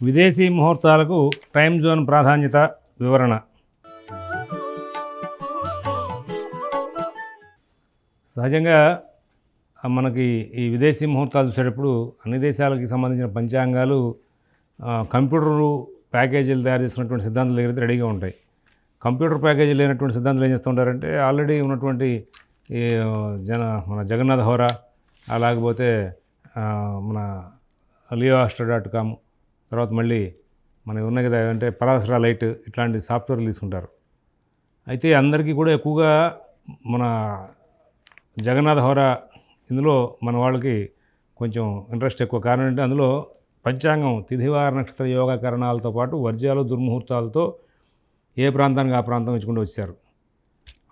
విదేశీ ముహూర్తాలకు time zone ప్రాధాన్యత వివరణ. సహజంగా మనకి ఈ విదేశీ ముహూర్తాలు చూసేటప్పుడు అన్ని దేశాలకి సంబంధించిన పంచాంగాలు కంప్యూటరు ప్యాకేజీలు తయారు చేసినటువంటి సిద్ధాంతాలు దగ్గర రెడీగా ఉంటాయి. కంప్యూటర్ ప్యాకేజీలు లేనటువంటి సిద్ధాంతాలు ఏం చేస్తూ ఉంటారంటే ఆల్రెడీ ఉన్నటువంటి ఈ జన మన జగన్నాథ్ హోరా అలాగపోతే మన లియో ఆస్ట్రా డాట్ కామ్ తర్వాత మళ్ళీ మనకి ఉన్నాయి కదా అంటే పరాసరా లైట్ ఇట్లాంటి సాఫ్ట్వేర్లు తీసుకుంటారు అయితే అందరికీ కూడా ఎక్కువగా మన జగన్నాథ హోరా ఇందులో మన వాళ్ళకి కొంచెం ఇంట్రెస్ట్ ఎక్కువ. కారణం అంటే అందులో పంచాంగం తిథివార నక్షత్ర యోగ కరణాలతో పాటు వర్జ్యాలు దుర్ముహూర్తాలతో ఏ ప్రాంతానికి ఆ ప్రాంతం ఇచ్చుకుంటూ వచ్చారు.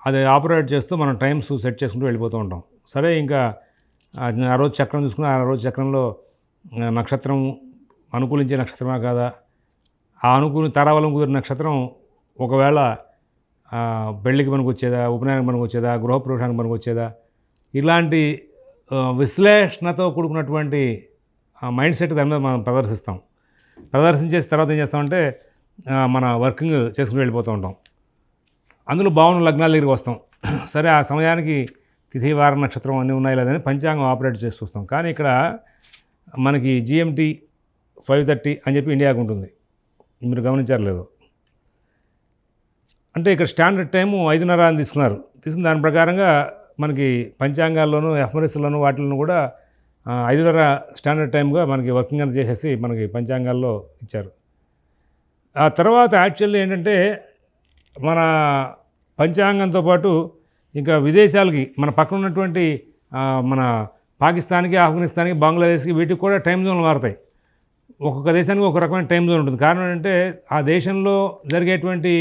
అది ఆపరేట్ చేస్తూ మనం టైమ్స్ సెట్ చేసుకుంటూ వెళ్ళిపోతూ ఉంటాం. సరే ఇంకా ఆ రోజు చక్రం చూసుకుని ఆ రోజు చక్రంలో నక్షత్రం అనుకూలించే నక్షత్రమా కాదా? ఆ అనుకూలి తారావలం కుదిరిన నక్షత్రం ఒకవేళ పెళ్ళికి మనకు వచ్చేదా ఉపనయనానికి మనకు వచ్చేదా గృహప్రవేశానికి పనికి వచ్చేదా ఇలాంటి విశ్లేషణతో కూడుకున్నటువంటి మైండ్ సెట్ దాని మీద మనం ప్రదర్శిస్తాం. ప్రదర్శించేసిన తర్వాత ఏం చేస్తామంటే మన వర్కింగ్ చేసుకుని వెళ్ళిపోతూ ఉంటాం. అందులో బాగున్న లగ్నాల దగ్గరికి వస్తాం. సరే ఆ సమయానికి తిథి వార నక్షత్రం అన్నీ ఉన్నాయి లేదని పంచాంగం ఆపరేట్ చేసి చూస్తాం. కానీ ఇక్కడ మనకి జిఎంటీ ఫైవ్ థర్టీ అని చెప్పి ఇండియాకు ఉంటుంది. మీరు గమనించారు లేదు. అంటే ఇక్కడ స్టాండర్డ్ టైము ఐదున్నర అని తీసుకున్నారు. తీసుకున్న దాని ప్రకారంగా మనకి పంచాంగాల్లోనూ ఎఫ్ఎంఎస్లోనూ వాటిల్లో కూడా ఐదున్నర స్టాండర్డ్ టైంగా మనకి వర్కింగ్ అంతా చేసేసి మనకి పంచాంగాల్లో ఇచ్చారు. ఆ తర్వాత యాక్చువల్లీ ఏంటంటే మన పంచాంగంతో పాటు ఇంకా విదేశాలకి మన పక్కన ఉన్నటువంటి మన పాకిస్తాన్కి ఆఫ్ఘనిస్తాన్కి బంగ్లాదేశ్కి వీటికి కూడా టైం జోన్లు మారుతాయి. ఒక్కొక్క దేశానికి ఒక రకమైన టైం జోన్ ఉంటుంది. కారణం ఏంటంటే ఆ దేశంలో జరిగేటువంటి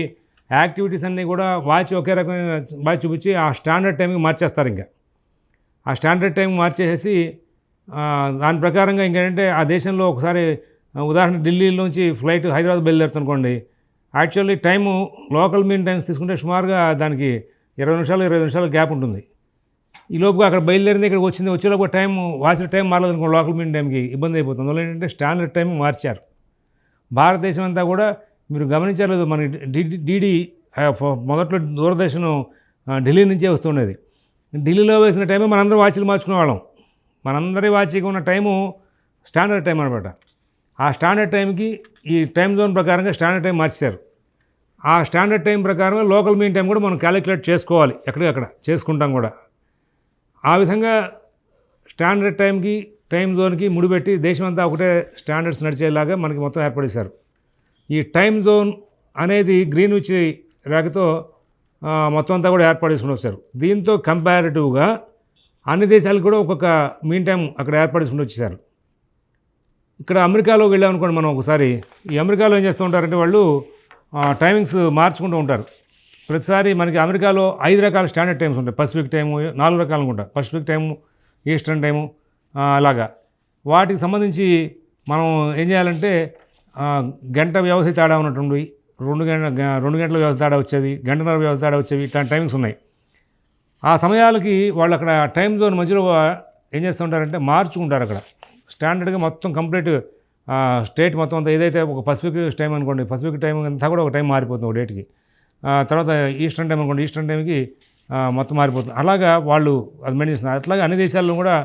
యాక్టివిటీస్ అన్నీ కూడా వాచ్ ఒకే రకమైన వాచ్ చూపించి ఆ స్టాండర్డ్ టైంకి మార్చేస్తారు ఇంకా. ఆ స్టాండర్డ్ టైం మార్చేసేసి దాని ప్రకారంగా ఇంకేంటంటే ఆ దేశంలో ఒకసారి ఉదాహరణ ఢిల్లీలోంచి flight Hyderabad బయలుదేరుతుందనుకోండి actually time local mean times తీసుకుంటే సుమారుగా దానికి ఇరవై నిమిషాలు ఇరవై నిమిషాలు గ్యాప్ ఉంటుంది. ఈ లోపుగా అక్కడ బయలుదేరింది ఇక్కడికి వచ్చింది. వచ్చేలోపు టైం వాసిన టైం మారలేదు లోకల్ మీన్ టైంకి ఇబ్బంది అయిపోతుంది. అందువల్ల ఏంటంటే స్టాండర్డ్ టైం మార్చారు. భారతదేశం అంతా కూడా మీరు గమనించలేదు మన డి- డిడి మొదట్లో దూరదర్శన్ ఢిల్లీ నుంచే వస్తుండేది. ఢిల్లీలో వేసిన టైమే మనందరం వాచ్లు మార్చుకునేవాళ్ళం మనందరి వాచికి ఉన్న టైము స్టాండర్డ్ టైం అనమాట ఆ స్టాండర్డ్ టైంకి ఈ టైం జోన్ ప్రకారంగా స్టాండర్డ్ టైం మార్చారు. ఆ స్టాండర్డ్ టైం ప్రకారంగా లోకల్ మీన్ టైం కూడా మనం క్యాలిక్యులేట్ చేసుకోవాలి. ఎక్కడికక్కడ చేసుకుంటాం కూడా. ఆ విధంగా స్టాండర్డ్ టైంకి టైం జోన్కి ముడిపెట్టి దేశమంతా ఒకటే స్టాండర్డ్స్ నడిచేలాగా మనకి మొత్తం ఏర్పడేశారు. ఈ టైం జోన్ అనేది గ్రీన్విచ్ రేఖతో మొత్తం అంతా కూడా ఏర్పాటు చేసుకుని వచ్చారు. దీంతో కంపారిటివ్గా అన్ని దేశాలకు కూడా ఒక్కొక్క మీన్ టైం అక్కడ ఏర్పాటు చేసుకుని వచ్చేసారు ఇక్కడ అమెరికాలో వెళ్ళామనుకోండి మనం ఒకసారి ఈ అమెరికాలో ఏం చేస్తూ ఉంటారంటే వాళ్ళు టైమింగ్స్ మార్చుకుంటూ ఉంటారు. ప్రతిసారి మనకి అమెరికాలో ఐదు రకాల స్టాండర్డ్ టైమ్స్ ఉంటాయి. పసిఫిక్ టైము నాలుగు రకాలు అనుకుంటా పసిఫిక్ టైము ఈస్టర్న్ టైము అలాగా. వాటికి సంబంధించి మనం ఏం చేయాలంటే గంట వ్యవస్థ తేడా ఉన్నటువంటి రెండు గంట రెండు గంటల వ్యవధి తేడా వచ్చేవి గంటన్నర వ్యవస్థ తేడా వచ్చేవి ఇట్లాంటి టైమింగ్స్ ఉన్నాయి. ఆ సమయాలకి వాళ్ళు అక్కడ టైం జోన్ మధ్యలో ఏం చేస్తుంటారంటే మార్చుకుంటారు అక్కడ. స్టాండర్డ్గా మొత్తం కంప్లీట్ స్టేట్ మొత్తం అంతా ఏదైతే ఒక పసిఫిక్ టైం అనుకోండి పసిఫిక్ టైం అంతా కూడా ఒక టైం మారిపోతుంది ఒక డేట్కి. తర్వాత ఈస్టర్న్ టైం అనుకోండి ఈస్టర్న్ టైంకి మొత్తం మారిపోతుంది. అలాగా వాళ్ళు అది మెయింటైన్ చేస్తున్నారు. అట్లాగే అన్ని దేశాల్లో కూడా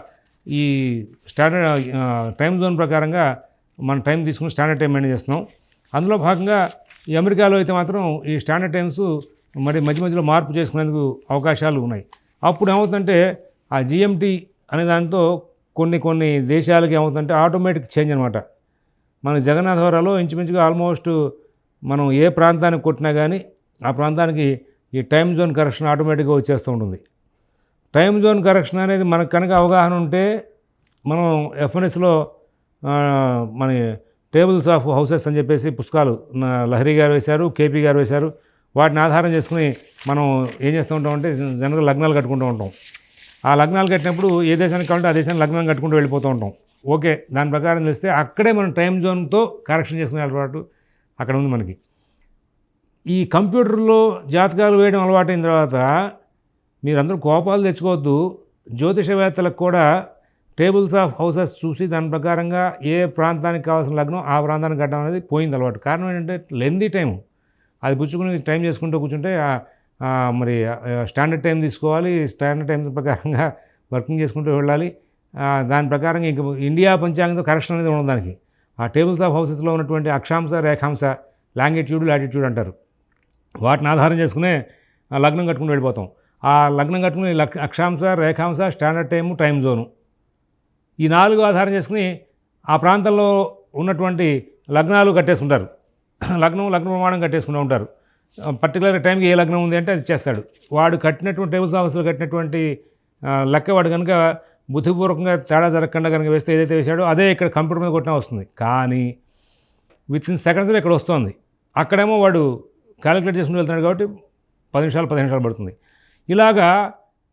ఈ స్టాండర్డ్ టైం జోన్ ప్రకారంగా మనం టైం తీసుకుని స్టాండర్డ్ టైం మెయింటైన్ చేస్తున్నాం. అందులో భాగంగా ఈ అమెరికాలో అయితే మాత్రం ఈ స్టాండర్డ్ టైమ్స్ మరి మధ్య మధ్యలో మార్పు చేసుకునేందుకు అవకాశాలు ఉన్నాయి. అప్పుడు ఏమవుతుందంటే ఆ జిఎంటీ అనే దాంతో కొన్ని కొన్ని దేశాలకి ఏమవుతుందంటే ఆటోమేటిక్ చేంజ్ అనమాట మన జగన్నాథవరాలో ఇంచుమించుగా ఆల్మోస్ట్ మనం ఏ ప్రాంతానికి కొట్టినా కానీ ఆ ప్రాంతానికి ఈ టైం జోన్ కరెక్షన్ ఆటోమేటిక్గా వచ్చేస్తూ ఉంటుంది. టైం జోన్ కరెక్షన్ అనేది మనకు కనుక అవగాహన ఉంటే మనం ఎఫ్ఎన్ఎస్లో మన టేబుల్స్ ఆఫ్ హౌసెస్ అని చెప్పేసి పుస్తకాలు లహరి గారు వేశారు కేపీ గారు వేశారు. వాటిని ఆధారం చేసుకుని మనం ఏం చేస్తూ ఉంటాం అంటే జనరల్ లగ్నాలు కట్టుకుంటూ ఉంటాం. ఆ లగ్నాలు కట్టినప్పుడు ఏ దేశానికి కావాలంటే ఆ దేశానికి లగ్నం కట్టుకుంటూ వెళ్ళిపోతూ ఉంటాం. ఓకే దాని ప్రకారం తెలిస్తే అక్కడే మనం టైం జోన్తో కరెక్షన్ చేసుకునే అలవాటు అక్కడ ఉంది మనకి. ఈ కంప్యూటర్లో జాతకాలు వేయడం అలవాటైన తర్వాత మీరందరూ కోపాలు తెచ్చుకోవద్దు. జ్యోతిషవేత్తలకు కూడా టేబుల్స్ ఆఫ్ హౌసెస్ చూసి దాని ప్రకారంగా ఏ ప్రాంతానికి కావాల్సిన లగ్నం ఆ ప్రాంతానికి కట్టడం అనేది పోయింది అలవాటు. కారణం ఏంటంటే లెందీ టైం అది పుచ్చుకుని టైం చేసుకుంటూ కూర్చుంటే మరి స్టాండర్డ్ టైం తీసుకోవాలి. స్టాండర్డ్ టైం ప్రకారంగా వర్కింగ్ చేసుకుంటూ వెళ్ళాలి. దాని ప్రకారంగా ఇంక ఇండియా పంచాంగంతో కరెక్షన్ అనేది ఉండదు దానికి. ఆ టేబుల్స్ ఆఫ్ హౌసెస్లో ఉన్నటువంటి అక్షాంశ రేఖాంశ లాంగిట్యూడ్ లాటిట్యూడ్ అంటారు. వాటిని ఆధారం చేసుకునే లగ్నం కట్టుకుని వెళ్ళిపోతాం. ఆ లగ్నం కట్టుకుని లక్ అక్షాంశ రేఖాంశ స్టాండర్డ్ టైము టైం జోను. ఈ నాలుగు ఆధారం చేసుకుని ఆ ప్రాంతంలో ఉన్నటువంటి లగ్నాలు కట్టేసుకుంటారు. లగ్నం లగ్న ప్రమాణం కట్టేసుకుంటూ ఉంటారు. పర్టికులర్ టైంకి ఏ లగ్నం ఉంది అంటే అది చేస్తాడు. వాడు కట్టినటువంటి టేబుల్స్ ఆఫీస్లో కట్టినటువంటి లెక్క వాడు కనుక బుద్ధిపూర్వకంగా తేడా జరగకుండా కనుక వేస్తే ఏదైతే వేసాడో అదే ఇక్కడ కంప్యూటర్ మీద కొట్టినా వస్తుంది. కానీ విత్ ఇన్ సెకండ్స్లో ఇక్కడ వస్తుంది. అక్కడేమో వాడు క్యాలిక్యులేట్ చేసుకుంటూ వెళ్తున్నాడు కాబట్టి పది నిమిషాలు పది నిమిషాలు పడుతుంది. ఇలాగా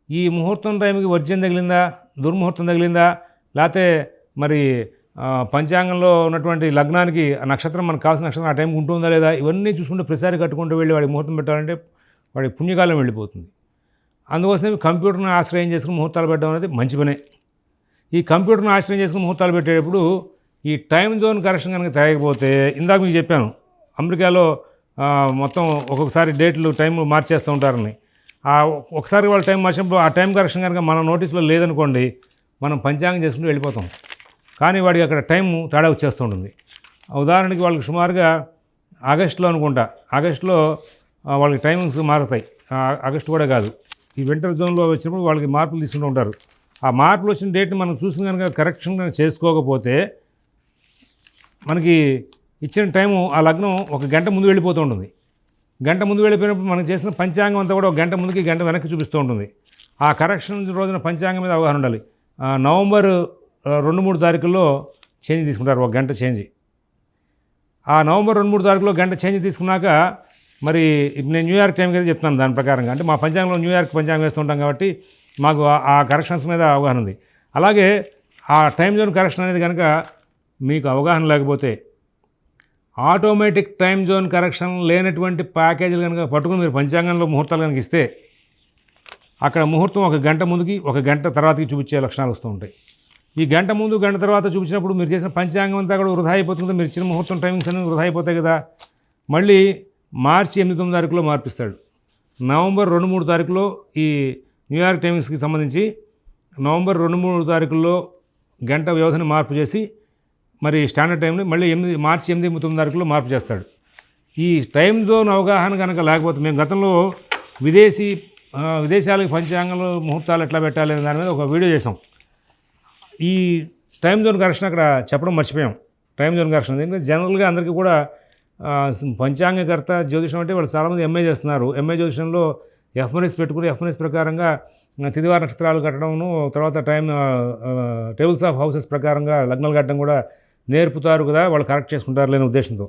ఈ ముహూర్తం టైంకి వర్జ్యం తగిలిందా? దుర్ముహూర్తం తగిలిందా? లేకపోతే మరి పంచాంగంలో ఉన్నటువంటి లగ్నానికి ఆ నక్షత్రం మనకు కావాల్సిన నక్షత్రం ఆ టైంకి ఉంటుందా లేదా? ఇవన్నీ చూసుకుంటూ ప్రసారి కట్టుకుంటూ వెళ్ళి వాడి ముహూర్తం పెట్టాలంటే వాడి పుణ్యకాలం వెళ్ళిపోతుంది. అందుకోసమే కంప్యూటర్ని ఆశ్రయం చేసుకుని ముహూర్తాలు పెట్టడం అనేది మంచి పనే. ఈ కంప్యూటర్ని ఆశ్రయం చేసుకుని ముహూర్తాలు పెట్టేటప్పుడు ఈ టైం జోన్ కరెక్షన్ కనుక తేగకపోతే ఇందాక మీకు చెప్పాను అమెరికాలో మొత్తం ఒక్కొక్కసారి డేట్లు టైం మార్చేస్తూ ఉంటారని. ఒకసారి వాళ్ళ టైం మార్చినప్పుడు ఆ టైం కరెక్షన్ కనుక మన నోటీస్లో లేదనుకోండి మనం పంచాంగం చేసుకుంటూ వెళ్ళిపోతాం. కానీ వాడికి అక్కడ టైం తేడా వచ్చేస్తూ ఉంటుంది. ఉదాహరణకి వాళ్ళకి సుమారుగా ఆగస్టులో అనుకుంటా. ఆగస్టులో వాళ్ళకి టైమింగ్స్ మారుతాయి. ఆగస్టు కూడా కాదు. ఈ వింటర్ జోన్లో వచ్చినప్పుడు వాళ్ళకి మార్పులు తీసుకుంటూ ఉంటారు. ఆ మార్పులు వచ్చిన డేట్ని మనం చూసిన కనుక కరెక్షన్ కనుక చేసుకోకపోతే మనకి ఇచ్చిన టైము ఆ లగ్నం ఒక గంట ముందు వెళ్ళిపోతూ ఉంటుంది. గంట ముందు వెళ్ళిపోయినప్పుడు మనం చేసిన పంచాంగం అంతా కూడా ఒక గంట ముందుకి గంట వెనక్కి చూపిస్తూ ఉంటుంది. ఆ కరెక్షన్ రోజున పంచాంగం మీద అవగాహన ఉండాలి. నవంబర్ రెండు మూడు తారీఖుల్లో చేంజ్ తీసుకుంటారు ఒక గంట చేంజ్. ఆ నవంబర్ రెండు మూడు తారీఖులో గంట చేంజ్ తీసుకున్నాక మరి ఇప్పుడు నేను న్యూయార్క్ టైంకి కదా చెప్తాను దాని ప్రకారంగా. అంటే మా పంచాంగంలో న్యూయార్క్ పంచాంగం వేస్తుంటాం కాబట్టి మాకు ఆ- ఆ కరెక్షన్స్ మీద అవగాహన ఉంది. అలాగే ఆ టైం జోన్ కరెక్షన్ అనేది కనుక మీకు అవగాహన లేకపోతే ఆటోమేటిక్ టైం జోన్ కరెక్షన్ లేనటువంటి ప్యాకేజీలు కనుక పట్టుకుని మీరు పంచాంగంలో ముహూర్తాలు కనుక ఇస్తే అక్కడ ముహూర్తం ఒక గంట ముందుకి ఒక గంట తర్వాతకి చూపించే లక్షణాలు వస్తూ ఉంటాయి. ఈ గంట ముందు గంట తర్వాత చూపించినప్పుడు మీరు చేసిన పంచాంగం అంతా కూడా వృధా అయిపోతుంది. మీరు ఇచ్చిన ముహూర్తం టైమింగ్స్ అనేవి వృధా అయిపోతాయి కదా. మళ్ళీ మార్చి ఎనిమిది తొమ్మిది తారీఖులో మార్పిస్తాడు. నవంబర్ రెండు మూడు తారీఖులో ఈ న్యూయార్క్ టైమింగ్స్కి సంబంధించి నవంబర్ రెండు మూడు తారీఖుల్లో గంట వ్యవధిని మార్పు చేసి మరి స్టాండర్డ్ టైంని మళ్ళీ ఎనిమిది మార్చి ఎనిమిది తొమ్మిది తారీఖులో మార్పు చేస్తాడు. ఈ టైం జోన్ అవగాహన కనుక లేకపోతే మేము గతంలో విదేశీ విదేశాలకు పంచాంగంలో ముహూర్తాలు ఎట్లా పెట్టాలి అనే దాని మీద ఒక వీడియో చేసాం ఈ టైం జోన్ కరెక్షన్ అక్కడ చెప్పడం మర్చిపోయాం. టైం జోన్ కరెక్షన్ ఎందుకంటే జనరల్గా అందరికీ కూడా పంచాంగకర్త జ్యోతిషం అంటే వాళ్ళు చాలామంది ఎంఏ చేస్తున్నారు. ఎంఏ జ్యోతిషంలో ఎఫ్ఎన్ఎస్ పెట్టుకుని ఎఫ్ఎన్ఎస్ ప్రకారంగా తిదివార నక్షత్రాలు కట్టడము తర్వాత టైం టేబుల్స్ ఆఫ్ హౌసెస్ ప్రకారంగా లగ్నాలు కట్టడం కూడా నేర్పుతారు కదా వాళ్ళు కరెక్ట్ చేసుకుంటారు లేని ఉద్దేశంతో.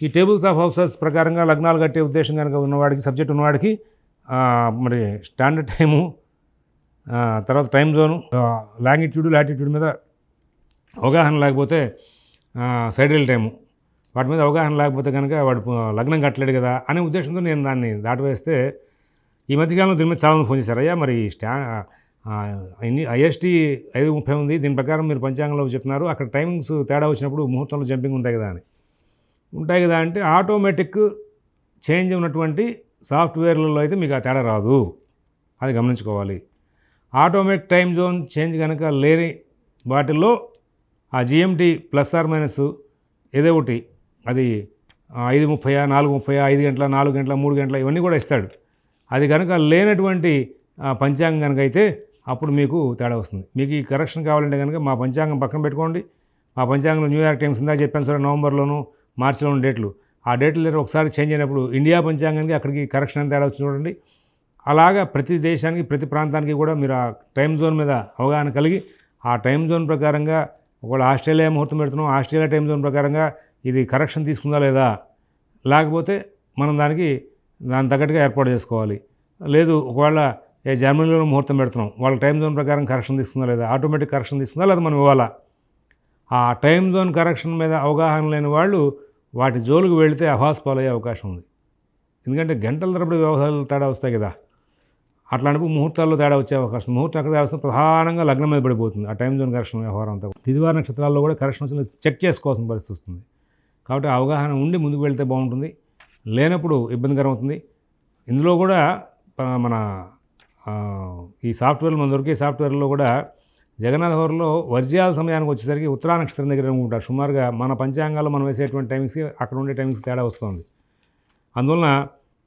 ఈ టేబుల్స్ ఆఫ్ హౌసెస్ ప్రకారంగా లగ్నాలు కట్టే ఉద్దేశం కనుక ఉన్నవాడికి సబ్జెక్ట్ ఉన్నవాడికి మరి స్టాండర్డ్ టైము తర్వాత టైం జోను లాంగిట్యూడ్ లాటిట్యూడ్ మీద అవగాహన లేకపోతే సైడల్ టైము వాటి మీద అవగాహన లేకపోతే కనుక వాడు లగ్నం కట్టలేడు కదా అనే ఉద్దేశంతో నేను దాన్ని దాటివేస్తే ఈ మధ్యకాలంలో దీని మీద చాలామంది ఫోన్ చేశారు. అయ్యా మరి స్టా ఐఎస్టీ ఐదు ముప్పై ఉంది. దీని ప్రకారం మీరు పంచాంగంలో చెప్తున్నారు. అక్కడ టైమింగ్స్ తేడా వచ్చినప్పుడు ముహూర్తంలో జంపింగ్ ఉంటాయి కదా అని. ఉంటాయి కదా అంటే ఆటోమేటిక్ చేంజ్ ఉన్నటువంటి సాఫ్ట్వేర్లలో అయితే మీకు ఆ తేడా రాదు. అది గమనించుకోవాలి. ఆటోమేటిక్ టైం జోన్ చేంజ్ కనుక లేని వాటిల్లో ఆ జిఎంటీ ప్లస్ ఆర్ మైనస్ ఏదో ఒకటి అది ఐదు ముప్పై నాలుగు ముప్పై ఐదు గంటల నాలుగు గంటల మూడు గంటల ఇవన్నీ కూడా ఇస్తాడు. అది కనుక లేనటువంటి పంచాంగం కనుక అయితే అప్పుడు మీకు తేడా వస్తుంది. మీకు ఈ కరెక్షన్ కావాలంటే కనుక మా పంచాంగం పక్కన పెట్టుకోండి. మా పంచాంగంలో న్యూయార్క్ టైమ్స్ ఉందా? చెప్పాను సరే నవంబర్లోను ఉన్న డేట్లు. ఆ డేట్లు దగ్గర ఒకసారి చేంజ్ అయినప్పుడు ఇండియా పంచాంగానికి అక్కడికి కరెక్షన్ తేడా వచ్చి చూడండి. అలాగా ప్రతి దేశానికి ప్రతి ప్రాంతానికి కూడా మీరు ఆ టైం జోన్ మీద అవగాహన కలిగి ఆ టైం జోన్ ప్రకారంగా ఒకవేళ ఆస్ట్రేలియా ముహూర్తం పెడుతున్నాం ఆస్ట్రేలియా టైం జోన్ ప్రకారంగా ఇది కరెక్షన్ తీసుకుందా లేదా? లేకపోతే మనం దానికి దాని తగ్గట్టుగా ఏర్పాటు చేసుకోవాలి. లేదు ఒకవేళ ఏ జర్మనీలో ముహూర్తం పెడుతున్నాం. వాళ్ళ టైం జోన్ ప్రకారం కరెక్షన్ తీసుకుందా లేదా? ఆటోమేటిక్ కరెక్షన్ తీసుకుందా లేదా మనం ఇవ్వాలా? ఆ టైం జోన్ కరెక్షన్ మీద అవగాహన లేని వాళ్ళు వాటి జోలుకు వెళితే అభాస్ పాలయ్యే అవకాశం ఉంది. ఎందుకంటే గంటల తరబడి వ్యవహారాలు తేడా వస్తాయి కదా. అట్లాంటి ముహూర్తాల్లో తేడా వచ్చే అవకాశం. ముహూర్తం ఎక్కడ తేడా వస్తుంది ప్రధానంగా లగ్నం మీద పడిపోతుంది. ఆ టైం జోన్ కరెక్షన్ వ్యవహారం అంతా తిదివార నక్షత్రాల్లో కూడా కరెక్షన్ వచ్చిన చెక్ చేసుకోవాల్సిన పరిస్థితి వస్తుంది. కాబట్టి అవగాహన ఉండి ముందుకు వెళ్తే బాగుంటుంది. లేనప్పుడు ఇబ్బందికరం అవుతుంది. ఇందులో కూడా మన ఈ సాఫ్ట్వేర్లు మన దొరికే సాఫ్ట్వేర్లో కూడా జగన్నాథ హోర్లో వర్జ్యాల సమయానికి వచ్చేసరికి ఉత్తరా నక్షత్రం దగ్గర ఉంటారు సుమారుగా మన పంచాంగాల్లో మనం వేసేటువంటి టైమింగ్స్కి అక్కడ ఉండే టైమింగ్స్ తేడా వస్తుంది. అందువలన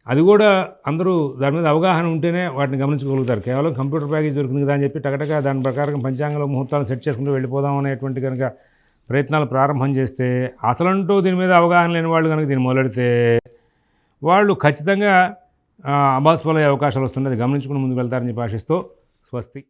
అది కూడా అందరూ దాని మీద అవగాహన ఉంటేనే వాటిని గమనించగలుగుతారు. కేవలం కంప్యూటర్ ప్యాకేజ్ దొరికింది కదా అని చెప్పి టకటక దాని ప్రకారం పంచాంగంలో ముహూర్తాలు సెట్ చేసుకుంటూ వెళ్ళిపోదాం అనేటువంటి కనుక ప్రయత్నాలు ప్రారంభం చేస్తే అసలంటూ దీని మీద అవగాహన లేని వాళ్ళు కనుక దీన్ని మొదలెడితే వాళ్ళు ఖచ్చితంగా అబాస్పాలయ్యే అవకాశాలు వస్తున్నది గమనించుకుని ముందుకు వెళ్తారని చెప్పి ఆశిస్తూ స్వస్తి.